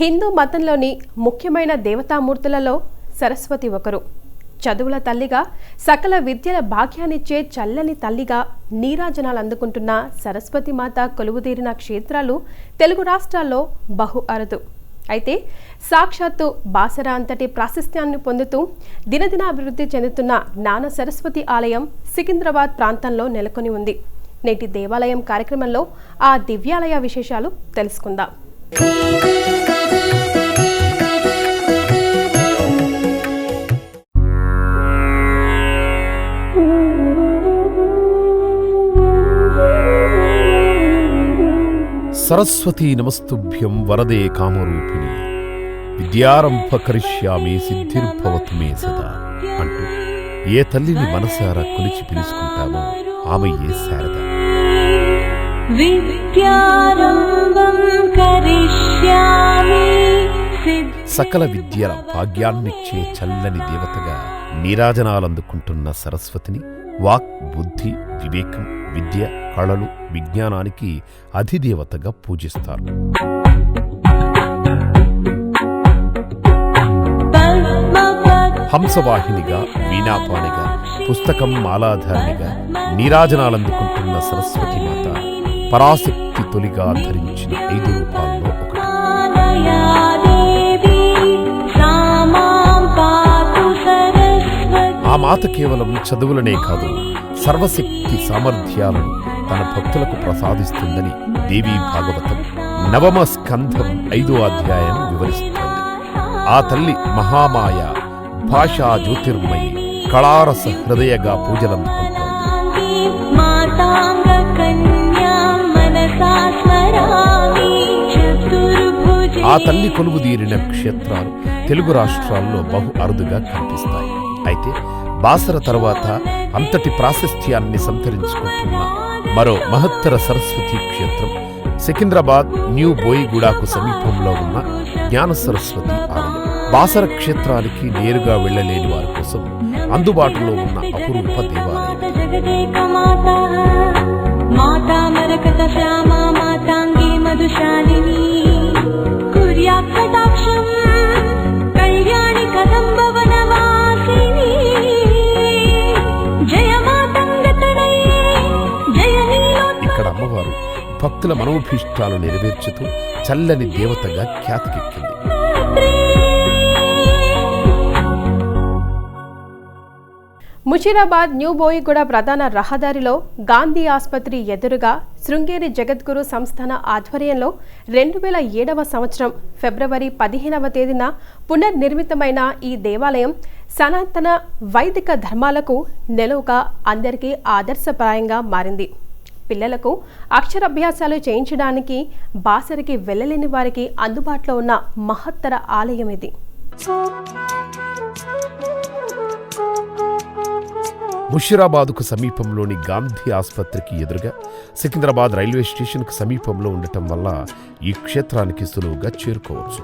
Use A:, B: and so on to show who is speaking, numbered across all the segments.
A: హిందూ మతంలోని ముఖ్యమైన దేవతామూర్తులలో సరస్వతి ఒకరు. చదువుల తల్లిగా సకల విద్యల భాగ్యాన్నిచ్చే చల్లని తల్లిగా నీరాజనాలు అందుకుంటున్న సరస్వతి మాత కొలువుదీరిన క్షేత్రాలు తెలుగు రాష్ట్రాల్లో బహు అరుదు. అయితే సాక్షాత్తు బాసర అంతటి ప్రాశస్త్యాన్ని పొందుతూ దినదిన అభివృద్ధి చెందుతున్న జ్ఞాన సరస్వతి ఆలయం సికింద్రాబాద్ ప్రాంతంలో నెలకొని ఉంది. నేటి దేవాలయం కార్యక్రమంలో ఆ దివ్యాలయ విశేషాలు తెలుసుకుందాం.
B: సరస్వతీ నమస్తుభ్యం వరదే కామరూపిణి. విద్యారంభ కరిష్యామి సిద్ధిర్భవతు మే సదా అంటూ ఏ తల్లిని మనసారా కొలిచి పిలుచుకుంటామో ఆమె ఏ శారద. సకల విద్యల భాగ్యాన్నిచ్చే చల్లని దేవతగా నీరాజనాలందుకుంటున్న సరస్వతిని వాక్ బుద్ధి వివేకం విద్య కళలు విజ్ఞానానికి అధిదేవతగా పూజిస్తారు. హంసవాహినిగా వీణాపానిగా పుస్తకం మాలాధారినిగా నీరాజనాలందుకుంటున్న సరస్వతి మాత పరాశక్తి తొలిగా ధరించిన ఐదు రూపాల్లో ఒకటి. ఆ మాత కేవలం చదువులనే కాదు సర్వశక్తి సామర్థ్యాలను తన భక్తులకు ప్రసాదిస్తుందని దేవీ భాగవతం నవమ స్కంధం ఐదో అధ్యాయం వివరిస్తోంది. ఆ తల్లి మహామాయ భాషా జ్యోతిర్మయి కళారస హృదయగా పూజలందుకుంటోంది. ఆ తల్లి కొలువుదీరిన క్షేత్రాలు తెలుగు రాష్ట్రాల్లో బహు అరుదుగా కనిపిస్తాయి. అయితే బాసర తర్వాత అంతటి ప్రాశస్త్యాన్ని సంతరించుకుంటున్న. మరో మహత్తర సరస్వతి క్షేత్రం సికింద్రాబాద్ న్యూ బోయిగూడకు సమీపంలో ఉన్న జ్ఞాన సరస్వతి ఆలయం. బాసర క్షేత్రానికి నేరుగా వెళ్ళలేని వారి కోసం అందుబాటులో ఉన్న అపురూప దేవాలయం.
C: మాతా మధుశాలిని
B: భక్తుల మనోభీష్టాలు నెరవేర్చుతూ చల్లని దేవతగా ఖ్యాతికెక్కింది.
A: ముషీరాబాద్ న్యూ బోయిగూడ ప్రధాన రహదారిలో గాంధీ ఆసుపత్రి ఎదురుగా శృంగేరి జగద్గురు సంస్థాన ఆధ్వర్యంలో రెండు వేల ఏడవ సంవత్సరం ఫిబ్రవరి పదిహేనవ తేదీన పునర్నిర్మితమైన ఈ దేవాలయం సనాతన వైదిక ధర్మాలకు నెలవుగా అందరికీ ఆదర్శప్రాయంగా మారింది. పిల్లలకు అక్షరాభ్యాసాలు చేయించడానికి బాసరికి వెళ్ళలేని వారికి అందుబాటులో ఉన్న మహత్తర ఆలయం ఇది.
B: ముషిరాబాద్కు సమీపంలోని గాంధీ ఆసుపత్రికి ఎదురుగా సికింద్రాబాద్ రైల్వే స్టేషన్కు సమీపంలో ఉండటం వల్ల ఈ క్షేత్రానికి సులువుగా చేరుకోవచ్చు.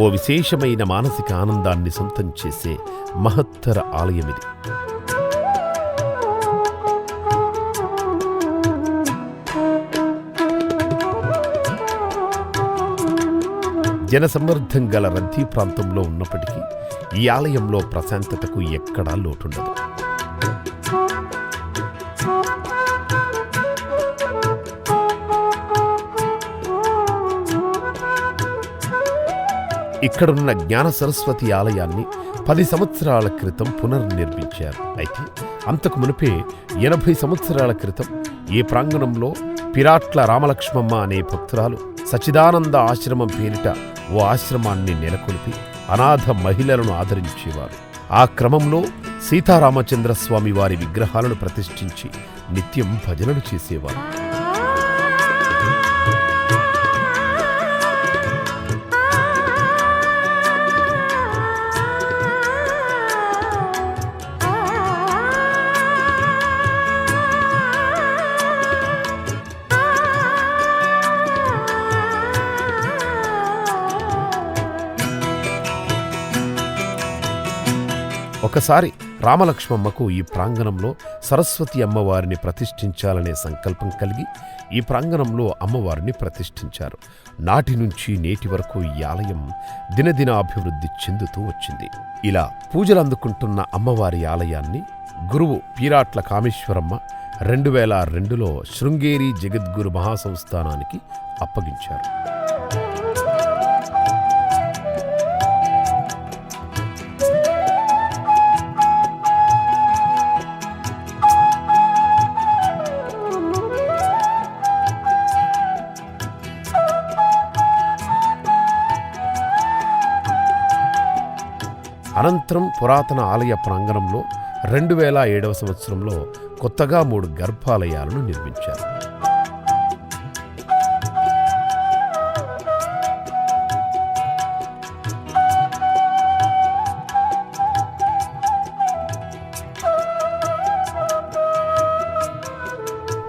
B: ఓ విశేషమైన మానసిక ఆనందాన్ని సొంతం చేసే మహత్తర ఆలయం ఇది. జనసమ్మర్ధం గల రద్దీ ప్రాంతంలో ఉన్నప్పటికీ ఈ ఆలయంలో ప్రశాంతతకు ఎక్కడా లోటుండదు. ఇక్కడున్న జ్ఞాన సరస్వతి ఆలయాన్ని పది సంవత్సరాల క్రితం పునర్నిర్మించారు. అయితే అంతకు మునిపే ఎనభై సంవత్సరాల క్రితం ఈ ప్రాంగణంలో పిరాట్ల రామలక్ష్మమ్మ అనే భక్తురాలు సచిదానంద ఆశ్రమం పేరిట ఓ ఆశ్రమాన్ని నెలకొల్పి అనాథ మహిళలను ఆదరించేవారు. ఆ క్రమంలో సీతారామచంద్ర స్వామి వారి విగ్రహాలను ప్రతిష్ఠించి నిత్యం భజనలు చేసేవారు. ఒకసారి రామలక్ష్మమ్మకు ఈ ప్రాంగణంలో సరస్వతి అమ్మవారిని ప్రతిష్ఠించాలనే సంకల్పం కలిగి ఈ ప్రాంగణంలో అమ్మవారిని ప్రతిష్ఠించారు. నాటి నుంచి నేటి వరకు ఈ ఆలయం దినదిన అభివృద్ధి చెందుతూ వచ్చింది. ఇలా పూజలు అందుకుంటున్న అమ్మవారి ఆలయాన్ని గురువు పీరాట్ల కామేశ్వరమ్మ రెండు వేల రెండులో శృంగేరి జగద్గురు మహాసంస్థానానికి అప్పగించారు. అనంతరం పురాతన ఆలయ ప్రాంగణంలో రెండు వేల ఏడవ సంవత్సరంలో కొత్తగా మూడు గర్భాలయాలను నిర్మించారు.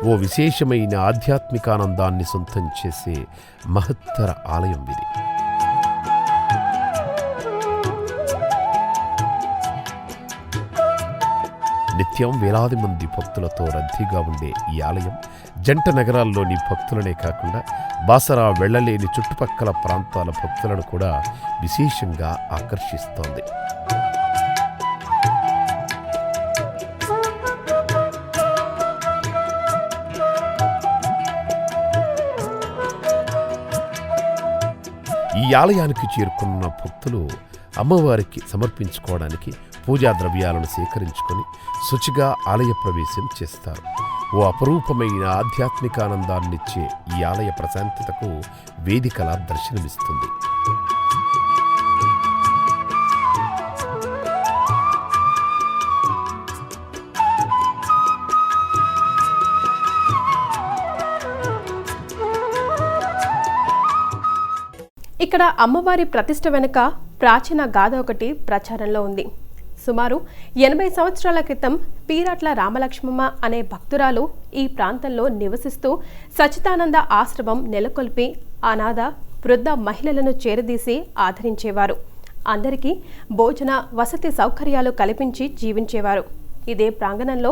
B: ఓ విశేషమైన ఆధ్యాత్మికానందాన్ని సొంతం చేసే మహత్తర ఆలయం ఇది. నిత్యం వేలాది మంది భక్తులతో రద్దీగా ఉండే ఈ ఆలయం జంట నగరాల్లోని భక్తులనే కాకుండా బాసరా వెళ్ళలేని చుట్టుపక్కల ప్రాంతాల భక్తులను కూడా విశేషంగా ఆకర్షిస్తోంది. ఈ ఆలయానికి చేరుకున్న భక్తులు అమ్మవారికి సమర్పించుకోవడానికి పూజా ద్రవ్యాలను సేకరించుకొని శుచిగా ఆలయ ప్రవేశం చేస్తారు. ఓ అపరూపమైన ఆధ్యాత్మిక ఆనందాన్నిచ్చే ఈ ఆలయ ప్రశాంతతకు వేదికలా దర్శనమిస్తుంది.
A: ఇక్కడ అమ్మవారి ప్రతిష్ట వెనుక ప్రాచీన గాథ ఒకటి ప్రచారంలో ఉంది. సుమారు ఎనభై సంవత్సరాల క్రితం పీరాట్ల రామలక్ష్మమ్మ అనే భక్తురాలు ఈ ప్రాంతంలో నివసిస్తూ సచితానంద ఆశ్రమం నెలకొల్పి అనాథ వృద్ధ మహిళలను చేరదీసి ఆదరించేవారు. అందరికీ భోజన వసతి సౌకర్యాలు కల్పించి జీవించేవారు. ఇదే ప్రాంగణంలో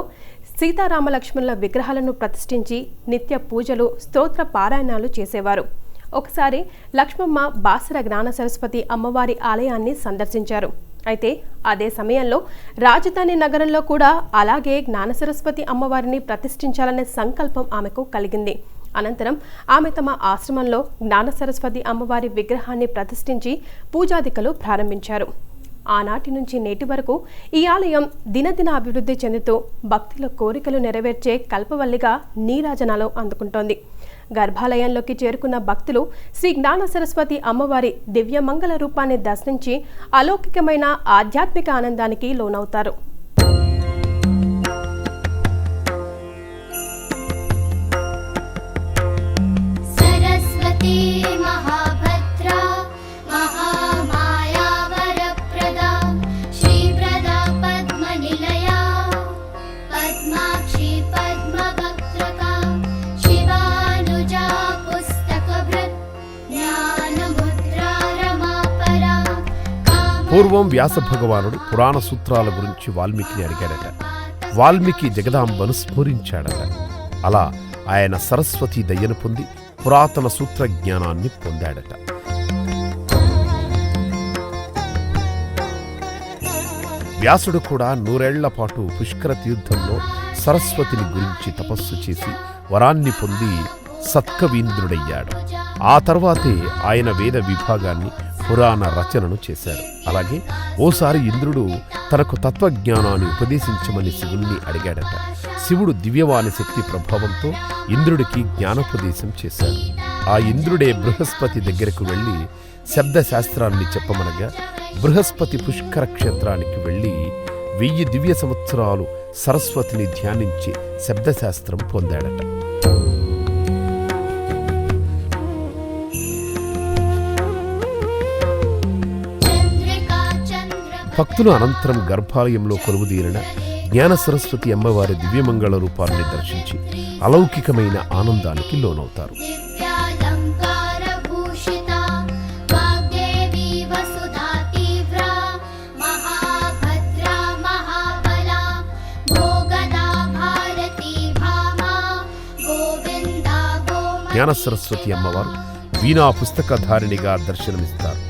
A: సీతారామలక్ష్మణుల విగ్రహాలను ప్రతిష్ఠించి నిత్య పూజలు స్తోత్ర పారాయణాలు చేసేవారు. ఒకసారి లక్ష్మమ్మ బాసర జ్ఞాన సరస్వతి అమ్మవారి ఆలయాన్ని సందర్శించారు. అయితే అదే సమయంలో రాజధాని నగరంలో కూడా అలాగే జ్ఞాన సరస్వతి అమ్మవారిని ప్రతిష్ఠించాలనే సంకల్పం ఆమెకు కలిగింది. అనంతరం ఆమె తమ ఆశ్రమంలో జ్ఞాన సరస్వతి అమ్మవారి విగ్రహాన్ని ప్రతిష్ఠించి పూజాదికలు ప్రారంభించారు. ఆనాటి నుంచి నేటి వరకు ఈ ఆలయం దినదిన అభివృద్ధి చెందుతూ భక్తుల కోరికలు నెరవేర్చే కల్పవల్లిగా నీరాజనాలు అందుకుంటోంది. గర్భాలయంలోకి చేరుకున్న భక్తులు శ్రీ జ్ఞాన సరస్వతి అమ్మవారి దివ్యమంగళ రూపాన్ని దర్శించి అలౌకికమైన ఆధ్యాత్మిక ఆనందానికి లోనవుతారు.
B: పూర్వం వ్యాస భగవానుడు పురాణ సూత్రాల గురించి వాల్మీకిని అడిగాడట. వాల్మీకి జగదాంబను స్మరించాడట అలా ఆయన సరస్వతి దయ్యను పొంది పురాతన సూత్ర జ్ఞానాన్ని పొందాడట. వ్యాసుడు కూడా నూరేళ్ళ పాటు పుష్కర తీర్థంలో సరస్వతిని గురించి తపస్సు చేసి వరాన్ని పొంది సత్కవీంద్రుడయ్యాడు. ఆ తర్వాతే ఆయన వేద విభాగాన్ని పురాణ రచనను చేశారు. అలాగే ఓసారి ఇంద్రుడు తనకు తత్వజ్ఞానాన్ని ఉపదేశించమని శివుణ్ణి అడిగాడట. శివుడు దివ్యవాణి శక్తి ప్రభావంతో ఇంద్రుడికి జ్ఞానోపదేశం చేశాడు. ఆ ఇంద్రుడే బృహస్పతి దగ్గరకు వెళ్ళి శబ్దశాస్త్రాన్ని చెప్పమనగా బృహస్పతి పుష్కర క్షేత్రానికి వెళ్ళి వెయ్యి దివ్య సంవత్సరాలు సరస్వతిని ధ్యానించి శబ్దశాస్త్రం పొందాడట. భక్తులు అనంతరం గర్భాలయంలో కొలువుదీరిన జ్ఞాన సరస్వతి అమ్మవారి దివ్యమంగళ రూపాన్ని దర్శించి అలౌకికమైన ఆనందానికి లోనవుతారు. జ్ఞాన సరస్వతి అమ్మవారు వీణా పుస్తకధారిణిగా దర్శనమిస్తారు.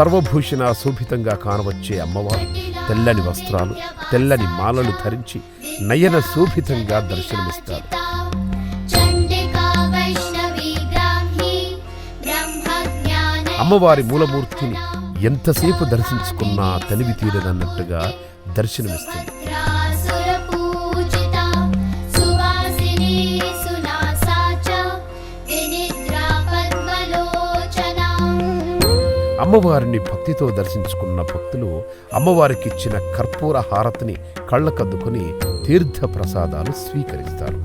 B: సర్వభూషణ శోభితంగా కానవచ్చే అమ్మవారు. తెల్లని వస్త్రాలు తెల్లని మాలలు ధరించి నయన శోభితంగా దర్శనమిస్తారు. అమ్మవారి మూలమూర్తిని ఎంతసేపు దర్శించుకున్నా తనివి తీరదన్నట్టుగా దర్శనమిస్తుంది. అమ్మవారిని భక్తితో దర్శించుకున్న భక్తులు అమ్మవారికిచ్చిన కర్పూర హారతిని కళ్ళకద్దుకొని తీర్థ ప్రసాదాలు స్వీకరిస్తారు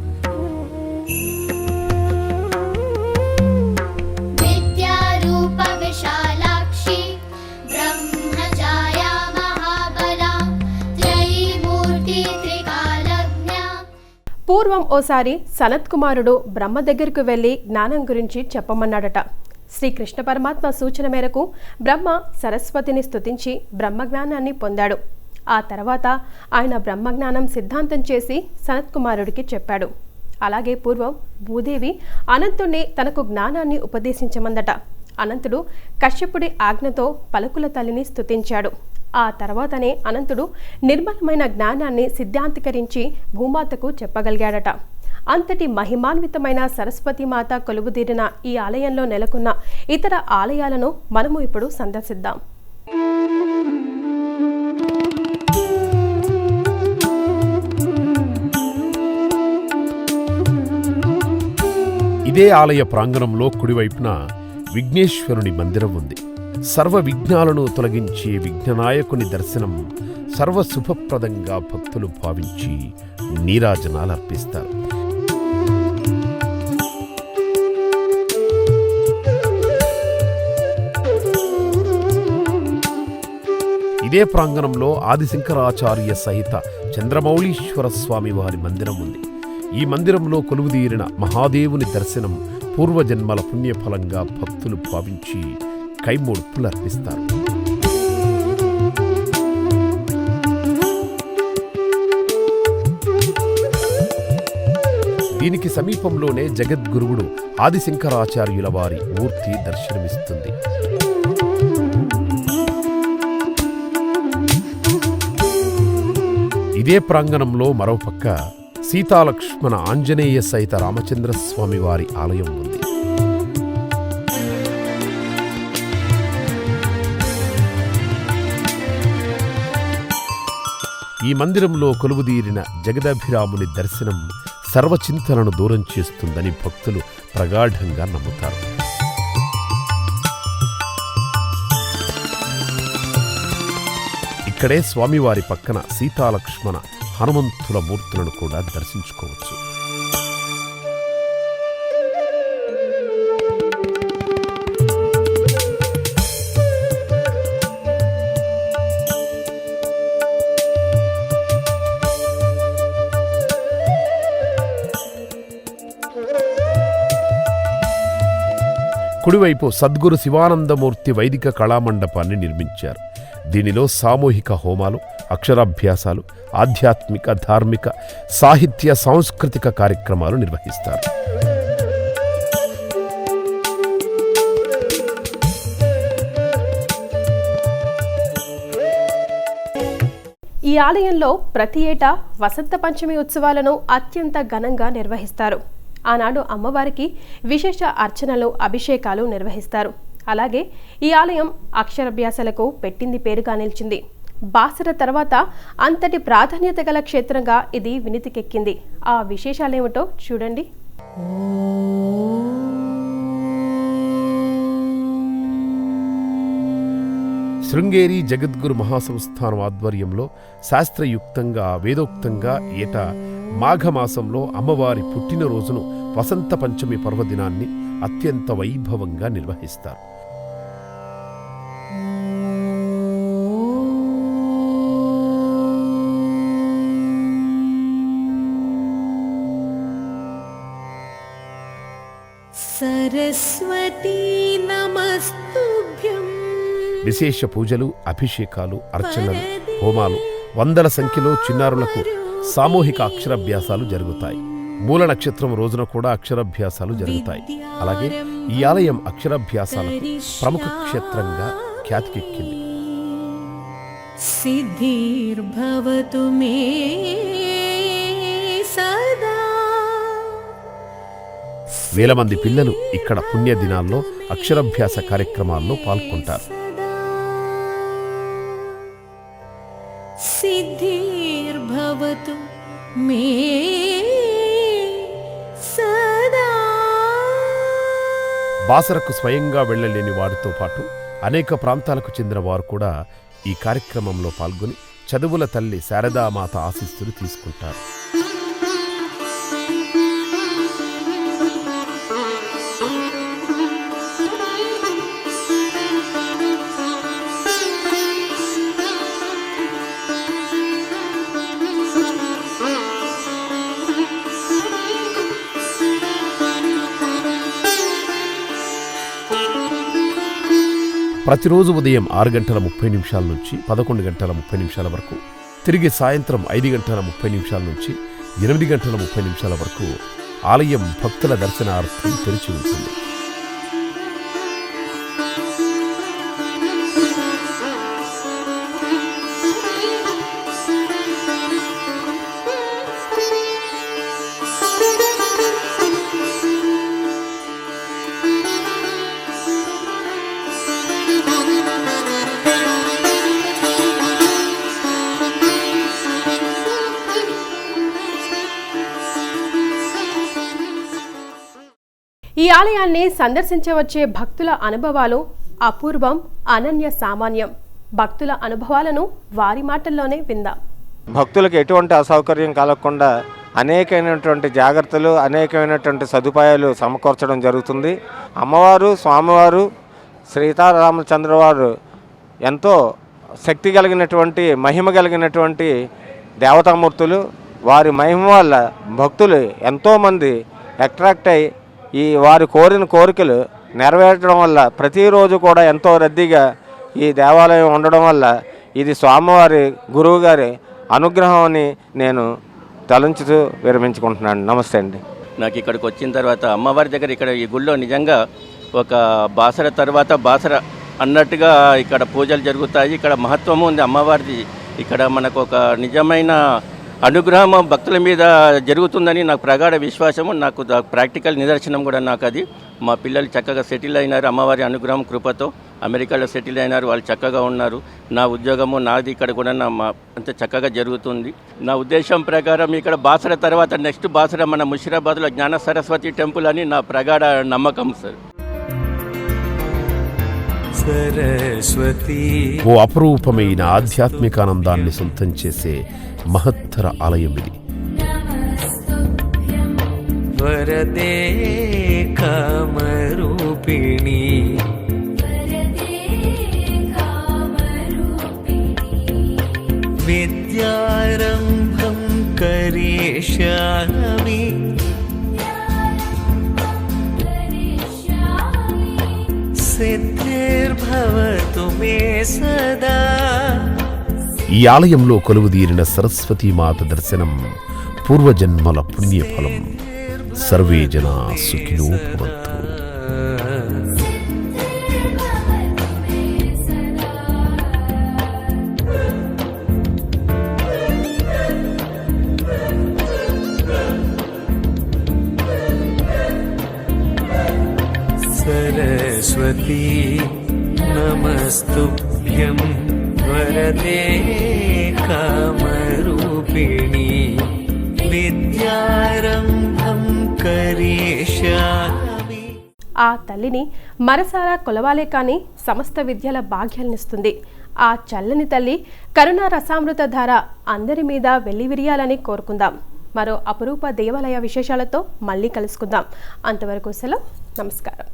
A: పూర్వం ఓసారి సనత్ కుమారుడు బ్రహ్మ దగ్గరకు వెళ్ళి జ్ఞానం గురించి చెప్పమన్నాడట. శ్రీకృష్ణ పరమాత్మ సూచన మేరకు బ్రహ్మ సరస్వతిని స్తుతించి బ్రహ్మజ్ఞానాన్ని పొందాడు. ఆ తర్వాత ఆయన బ్రహ్మజ్ఞానం సిద్ధాంతం చేసి సనత్ కుమారుడికి చెప్పాడు. అలాగే పూర్వం భూదేవి అనంతుణ్ణి తనకు జ్ఞానాన్ని ఉపదేశించమందట. అనంతుడు కశ్యపుడి ఆజ్ఞతో పలుకుల తల్లిని స్తుతించాడు. ఆ తర్వాతనే అనంతుడు నిర్మలమైన జ్ఞానాన్ని సిద్ధాంతీకరించి భూమాతకు చెప్పగలిగాడట. అంతటి మహిమాన్వితమైన సరస్వతి మాత కొలువుదీరిన ఈ ఆలయంలో నెలకొన్న ఇతర ఆలయాలను మనము ఇప్పుడు సందర్శిద్దాం.
B: ఇదే ఆలయ ప్రాంగణంలో కుడివైపున విఘ్నేశ్వరుని మందిరం ఉంది. సర్వ విఘ్నాలను తొలగించే విఘ్ననాయకుని దర్శనం సర్వ శుభప్రదంగా భక్తులు భావించి నీరాజనాలు అర్పిస్తారు. ఇదే ప్రాంగణంలో ఆదిశంకరాచార్య సహిత చంద్రమౌళీశ్వర స్వామి వారి మందిరం ఉంది. ఈ మందిరంలో కొలువుదీరిన మహాదేవుని దర్శనం పూర్వజన్మల పుణ్యఫలంగా భక్తులు భావించి కైమోడ్పులు అర్పిస్తారు దీనికి సమీపంలోనే జగద్గురువుడు ఆదిశంకరాచార్యుల వారి మూర్తి దర్శనమిస్తుంది. ఇదే ప్రాంగణంలో మరోపక్క సీతాలక్ష్మణ ఆంజనేయ సహిత రామచంద్ర స్వామి వారి ఆలయం ఉంది. ఈ మందిరంలో కొలువుదీరిన జగదభిరాముని దర్శనం సర్వచింతలను దూరం చేస్తుందని భక్తులు ప్రగాఢంగా నమ్ముతారు. ఇక్కడే స్వామివారి పక్కన సీతాలక్ష్మణ హనుమంతుల మూర్తులను కూడా దర్శించుకోవచ్చు. కుడివైపు సద్గురు శివానందమూర్తి వైదిక కళామండపాన్ని నిర్మించారు. దీనిలో సామూహిక హోమాలు అక్షరాభ్యాసాలు ఆధ్యాత్మిక ధార్మిక సాహిత్య సాంస్కృతిక కార్యక్రమాలు నిర్వహిస్తారు.
A: ఈ ఆలయంలో ప్రతి ఏటా వసంత పంచమి ఉత్సవాలను అత్యంత ఘనంగా నిర్వహిస్తారు. ఆనాడు అమ్మవారికి విశేష అర్చనలు అభిషేకాలు నిర్వహిస్తారు. అలాగే ఈ ఆలయం అక్షరాభ్యాసాలకు పెట్టింది పేరుగా నిలిచింది. బాసర తర్వాత అంతటి ప్రాధాన్యత గల క్షేత్రంగా ఇది వినితికెక్కింది. ఆ విశేషాలేమిటో చూడండి.
B: శృంగేరి జగద్గురు మహాసంస్థానం ఆధ్వర్యంలో శాస్త్రయుక్తంగా వేదోక్తంగా ఏటా మాఘమాసంలో అమ్మవారి పుట్టినరోజును వసంత పంచమి పర్వదినాన్ని అత్యంత వైభవంగా నిర్వహిస్తారు. విశేష పూజలు అభిషేకాలు అర్చనలు హోమాలు వందల సంఖ్యలో చిన్నారులకు సామూహిక అక్షరాభ్యాసాలు జరుగుతాయి. మూల నక్షత్రం రోజున కూడా అక్షరాభ్యాసాలు జరుగుతాయి. అలాగే ఈ ఆలయం అక్షరాభ్యాసాలకు ప్రముఖ క్షేత్రంగా ఖ్యాతికెక్కింది.
C: సిద్ధిర్భవతు మే
B: వేల మంది పిల్లలు ఇక్కడ పుణ్యదినాల్లో అక్షరాభ్యాస కార్యక్రమాల్లో పాల్గొంటారు. బాసరకు స్వయంగా వెళ్ళలేని వారితో పాటు అనేక ప్రాంతాలకు చెందిన వారు కూడా ఈ కార్యక్రమంలో పాల్గొని చదువుల తల్లి శారదామాత ఆశీస్సులు తీసుకుంటారు. ప్రతిరోజు ఉదయం ఆరు గంటల ముప్పై నిమిషాల నుంచి పదకొండు గంటల ముప్పై నిమిషాల వరకు తిరిగి సాయంత్రం ఐదు గంటల ముప్పై నిమిషాల నుంచి ఎనిమిది గంటల ముప్పై నిమిషాల వరకు ఆలయం భక్తుల దర్శనార్థం తెరిచి ఉంటుంది.
A: ఆలయాన్ని సందర్శించవచ్చే భక్తుల అనుభవాలు అపూర్వం అనన్య సామాన్యం. భక్తుల అనుభవాలను వారి మాటల్లోనే విందాం.
D: భక్తులకు ఎటువంటి అసౌకర్యం కలగకుండా అనేకమైనటువంటి జాగ్రత్తలు అనేకమైనటువంటి సదుపాయాలు సమకూర్చడం జరుగుతుంది. అమ్మవారు స్వామివారు సీతారామచంద్ర వారు ఎంతో శక్తి కలిగినటువంటి మహిమ కలిగినటువంటి దేవతామూర్తులు. వారి మహిమ వల్ల భక్తులు ఎంతోమంది అట్రాక్ట్ అయ్యి ఈ వారు కోరిన కోరికలు నెరవేర్చడం వల్ల ప్రతిరోజు కూడా ఎంతో రద్దీగా ఈ దేవాలయం ఉండడం వల్ల ఇది స్వామివారి గురువు గారి అనుగ్రహం అని నేను తలంచుతూ విరమించుకుంటున్నాను. నమస్తే అండి.
E: నాకు ఇక్కడికి వచ్చిన తర్వాత అమ్మవారి దగ్గర ఇక్కడ ఈ గుళ్ళో నిజంగా ఒక బాసర తర్వాత బాసర అన్నట్టుగా ఇక్కడ పూజలు జరుగుతాయి. ఇక్కడ మహత్వం ఉంది అమ్మవారిది. ఇక్కడ మనకు ఒక నిజమైన అనుగ్రహం భక్తుల మీద జరుగుతుందని నాకు ప్రగాఢ విశ్వాసము నాకు ప్రాక్టికల్ నిదర్శనం కూడా నాకు అది. మా పిల్లలు చక్కగా సెటిల్ అయినారు అమ్మవారి అనుగ్రహం కృపతో అమెరికాలో సెటిల్ అయినారు వాళ్ళు చక్కగా ఉన్నారు. నా ఉద్యోగము నాది ఇక్కడ కూడా నా మా అంత చక్కగా జరుగుతుంది. నా ఉద్దేశం ప్రకారం ఇక్కడ బాసర తర్వాత నెక్స్ట్ బాసర మన ముషిరాబాద్లో జ్ఞాన సరస్వతి టెంపుల్ అని నా ప్రగాఢ నమ్మకం సార్.
B: ఓ అపరూపమైన ఆధ్యాత్మికానందాన్ని సొంతం చేసే మహత్తర ఆలయం ఇది
F: वरदे कामरूपिणी विद्यारम्भं करिष्यामि सिद्धिर्भवतु मे सदा
B: ఈ ఆలయంలో కొలువుదీరిన సరస్వతీమాత దర్శనం పూర్వజన్మల పుణ్యఫలం సర్వే జనా సుఖినో భవంతు
F: सरस्वती नमस्तुभ्यं वरदे कामरूपिणी विद्यारम्भं करिष्यामि
A: ఆ తల్లిని మనసారా కొలవాలే కానీ సమస్త విద్యల భాగ్యాలనిస్తుంది ఆ చల్లని తల్లి కరుణా రసామృత ధార అందరి మీద వెల్లివిరియాలని కోరుకుందాం మరో అపురూప దేవాలయ విశేషాలతో మళ్ళీ కలుసుకుందాం అంతవరకు సెలవు నమస్కారం